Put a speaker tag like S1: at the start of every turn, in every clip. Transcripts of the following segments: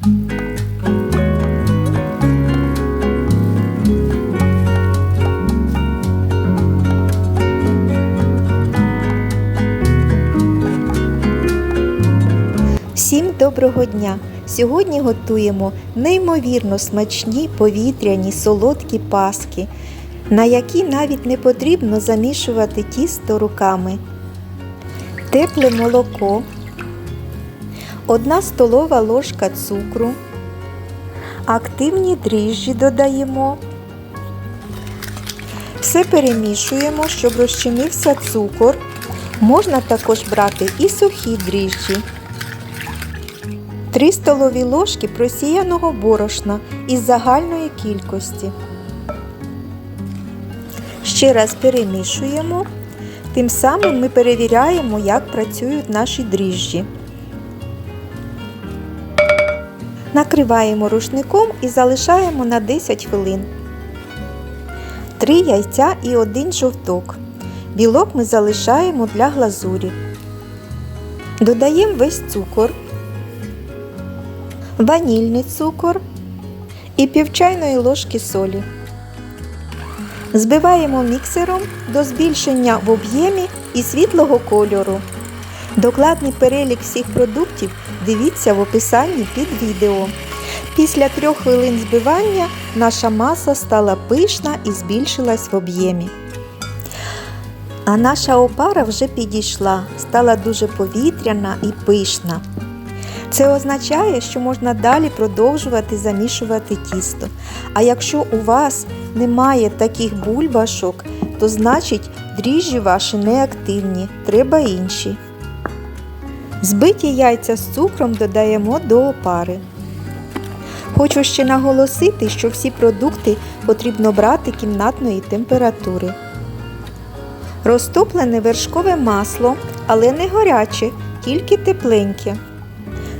S1: Всім доброго дня! Сьогодні готуємо неймовірно смачні повітряні солодкі паски, на які навіть не потрібно замішувати тісто руками. Тепле молоко, 1 столова ложка цукру, активні дріжджі додаємо. Все перемішуємо, щоб розчинився цукор. Можна також брати і сухі дріжджі. 3 столові ложки просіяного борошна із загальної кількості. Ще раз перемішуємо. Тим самим ми перевіряємо, як працюють наші дріжджі. Накриваємо рушником і залишаємо на 10 хвилин. 3 яйця і 1 жовток. Білок ми залишаємо для глазурі. Додаємо весь цукор ванільний цукор і пів чайної ложки солі. Збиваємо міксером до збільшення в об'ємі і світлого кольору. Докладний перелік всіх продуктів дивіться в описанні під відео. Після трьох хвилин збивання наша маса стала пишна і збільшилась в об'ємі. А наша опара вже підійшла, стала дуже повітряна і пишна. Це означає, що можна далі продовжувати замішувати тісто. А якщо у вас немає таких бульбашок, то значить дріжджі ваші неактивні, треба інші. Збиті яйця з цукром додаємо до опари. Хочу ще наголосити, що всі продукти потрібно брати кімнатної температури. Розтоплене вершкове масло, але не гаряче, тільки тепленьке.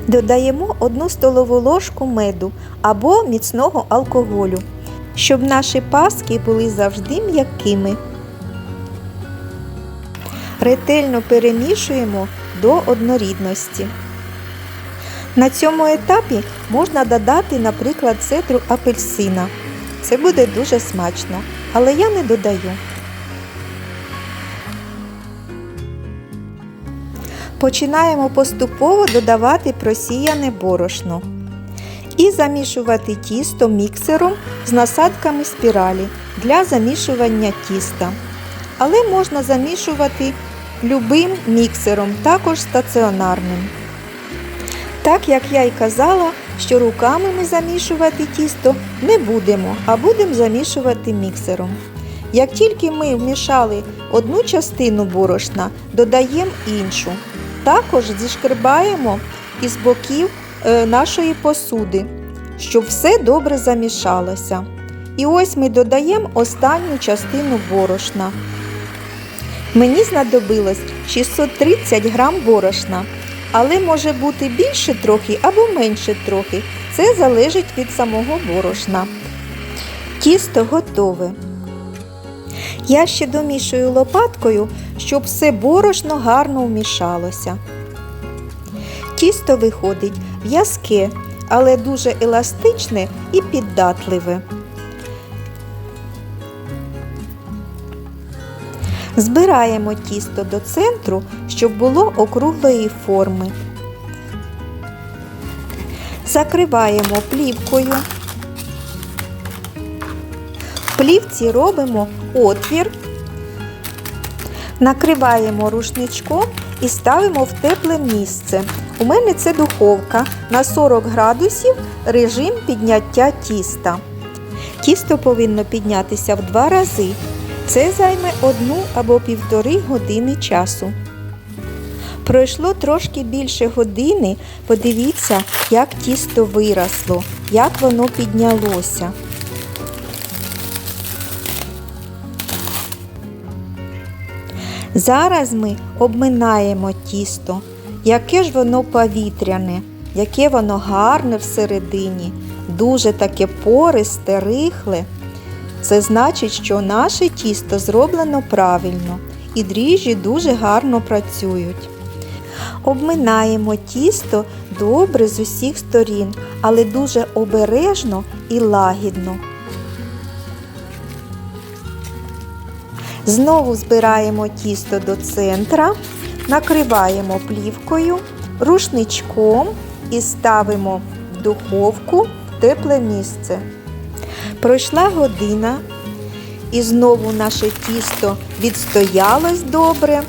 S1: Додаємо 1 столову ложку меду або міцного алкоголю, щоб наші паски були завжди м'якими. Ретельно перемішуємо до однорідності. На цьому етапі можна додати, наприклад, цедру апельсина. Це буде дуже смачно, але я не додаю. Починаємо поступово додавати просіяне борошно і замішувати тісто міксером з насадками спіралі для замішування тіста. Але можна замішувати любим міксером, також стаціонарним. Так як я й казала, що руками ми замішувати тісто не будемо, а будемо замішувати міксером. Як тільки ми вмішали одну частину борошна, додаємо іншу. Також зішкребаємо із боків е, нашої посуди, щоб все добре замішалося. І ось ми додаємо останню частину борошна. Мені знадобилось 630 грам борошна, але може бути більше трохи або менше трохи. Це залежить від самого борошна. Тісто готове. Я ще домішую лопаткою, щоб все борошно гарно вмішалося. Тісто виходить в'язке, але дуже еластичне і піддатливе. Збираємо тісто до центру, щоб було округлої форми. Закриваємо плівкою. В плівці робимо отвір, накриваємо рушничком і ставимо в тепле місце. У мене це духовка на 40 градусів режим підняття тіста. Тісто повинно піднятися в два рази. Це займе одну або півтори години часу. Пройшло трошки більше години. Подивіться, як тісто виросло, як воно піднялося. Зараз ми обминаємо тісто, яке ж воно повітряне, яке воно гарне всередині, дуже таке пористе, рихле. Це значить, що наше тісто зроблено правильно і дріжджі дуже гарно працюють. Обминаємо тісто добре з усіх сторін, але дуже обережно і лагідно. Знову збираємо тісто до центра, накриваємо плівкою, рушничком і ставимо в духовку в тепле місце. Пройшла година і знову наше тісто відстоялось добре,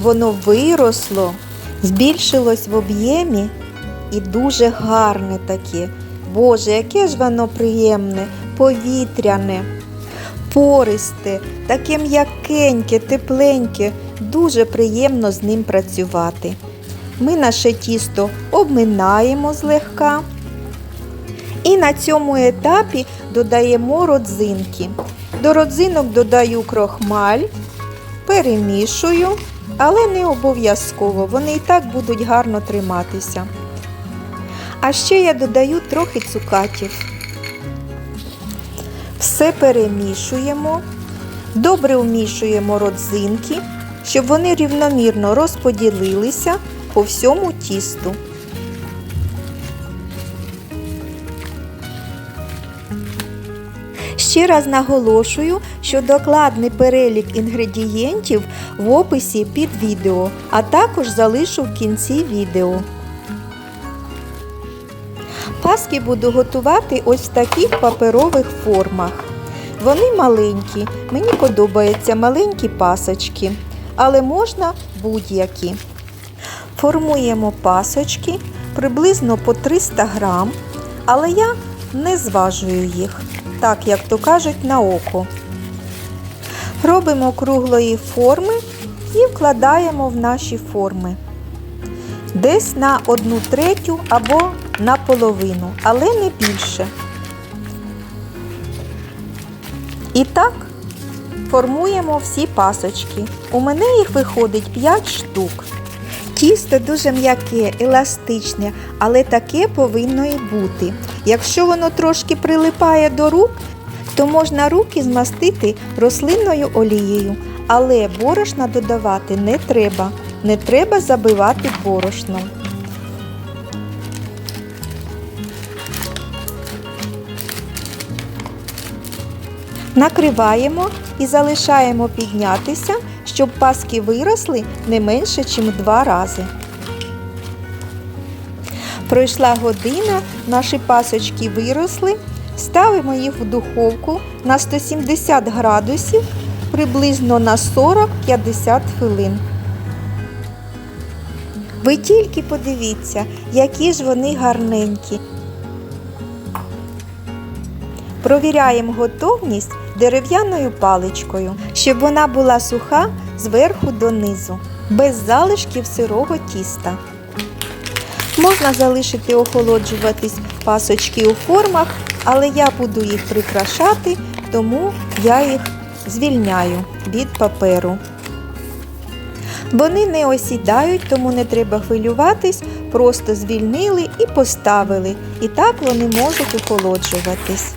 S1: воно виросло, збільшилось в об'ємі і дуже гарне таке. Боже, яке ж воно приємне, повітряне, пористе, таке м'якеньке, тепленьке, дуже приємно з ним працювати. Ми наше тісто обминаємо злегка. І на цьому етапі додаємо родзинки. До родзинок додаю крохмаль, перемішую, але не обов'язково, вони і так будуть гарно триматися. А ще я додаю трохи цукатів. Все перемішуємо, добре вмішуємо родзинки, щоб вони рівномірно розподілилися по всьому тісту. Ще раз наголошую, що докладний перелік інгредієнтів в описі під відео, а також залишу в кінці відео. Паски буду готувати ось в таких паперових формах. Вони маленькі, мені подобаються маленькі пасочки, але можна будь-які. Формуємо пасочки приблизно по 300 грам, але я не зважую їх, так як то кажуть, на око. Робимо круглої форми і вкладаємо в наші форми. Десь на одну третю або на половину, але не більше. І так формуємо всі пасочки. У мене їх виходить 5 штук. Тісто дуже м'яке, еластичне, але таке повинно і бути. Якщо воно трошки прилипає до рук, то можна руки змастити рослинною олією, але борошна додавати не треба. Не треба забивати борошном. Накриваємо і залишаємо піднятися, щоб паски виросли не менше, ніж два рази. Пройшла година, наші пасочки виросли. Ставимо їх в духовку на 170 градусів приблизно на 40-50 хвилин. Ви тільки подивіться, які ж вони гарненькі. Провіряємо готовність дерев'яною паличкою, щоб вона була суха зверху донизу, без залишків сирого тіста. Можна залишити охолоджуватись пасочки у формах, але я буду їх прикрашати, тому я їх звільняю від паперу. Вони не осідають, тому не треба хвилюватись, просто звільнили і поставили. І так вони можуть охолоджуватись.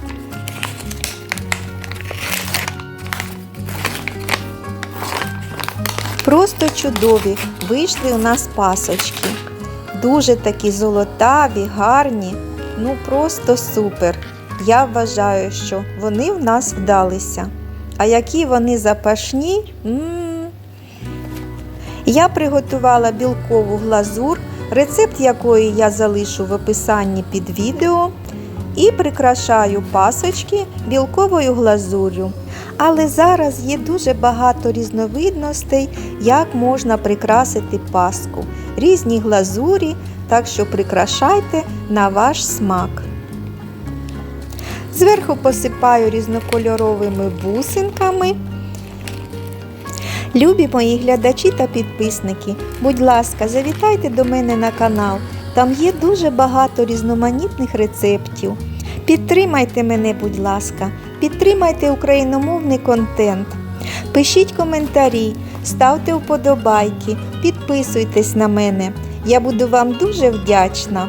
S1: Просто чудові вийшли у нас пасочки. Дуже такі золотаві, гарні, ну просто супер. Я вважаю, що вони в нас вдалися. А які вони запашні. М-м-м. Я приготувала білкову глазур, рецепт якої я залишу в описанні під відео. І прикрашаю пасочки білковою глазур'ю. Але зараз є дуже багато різновидностей, як можна прикрасити паску. Різні глазурі, так що прикрашайте на ваш смак. Зверху посипаю різнокольоровими бусинками. Любі мої глядачі та підписники, будь ласка, завітайте до мене на канал. Там є дуже багато різноманітних рецептів. Підтримайте мене, будь ласка, підтримайте україномовний контент. Пишіть коментарі, ставте вподобайки, підписуйтесь на мене. Я буду вам дуже вдячна.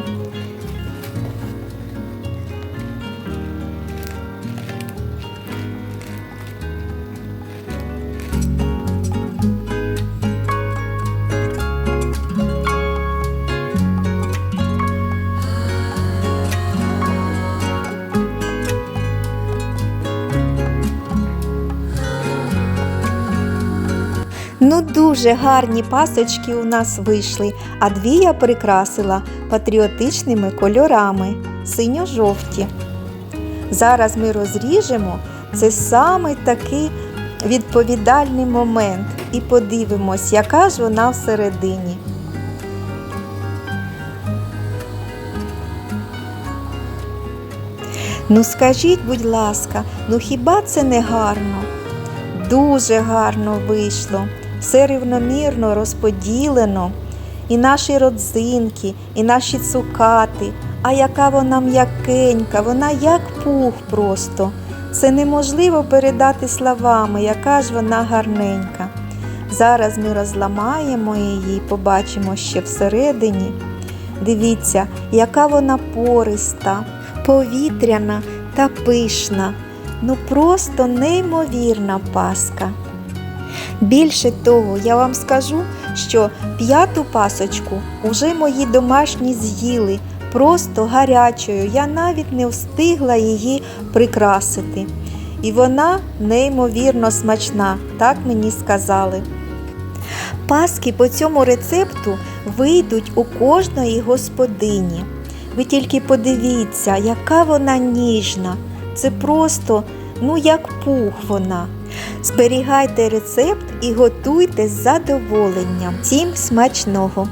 S1: Ну, дуже гарні пасочки у нас вийшли, а дві я прикрасила патріотичними кольорами синьо-жовті. Зараз ми розріжемо це саме такий відповідальний момент і подивимось, яка ж вона всередині. Ну скажіть, будь ласка, ну хіба це не гарно? Дуже гарно вийшло, все рівномірно розподілено. І наші родзинки, і наші цукати. А яка вона м'якенька, вона як пух просто. Це неможливо передати словами, яка ж вона гарненька. Зараз ми розламаємо її побачимо ще всередині. Дивіться, яка вона пориста, повітряна та пишна. Ну просто неймовірна паска. Більше того, я вам скажу, що п'яту пасочку уже мої домашні з'їли просто гарячою. Я навіть не встигла її прикрасити. І вона неймовірно смачна, так мені сказали. Паски по цьому рецепту вийдуть у кожної господині. Ви тільки подивіться, яка вона ніжна. Це просто, ну як пух вона. Зберігайте рецепт і готуйте з задоволенням. Всім смачного!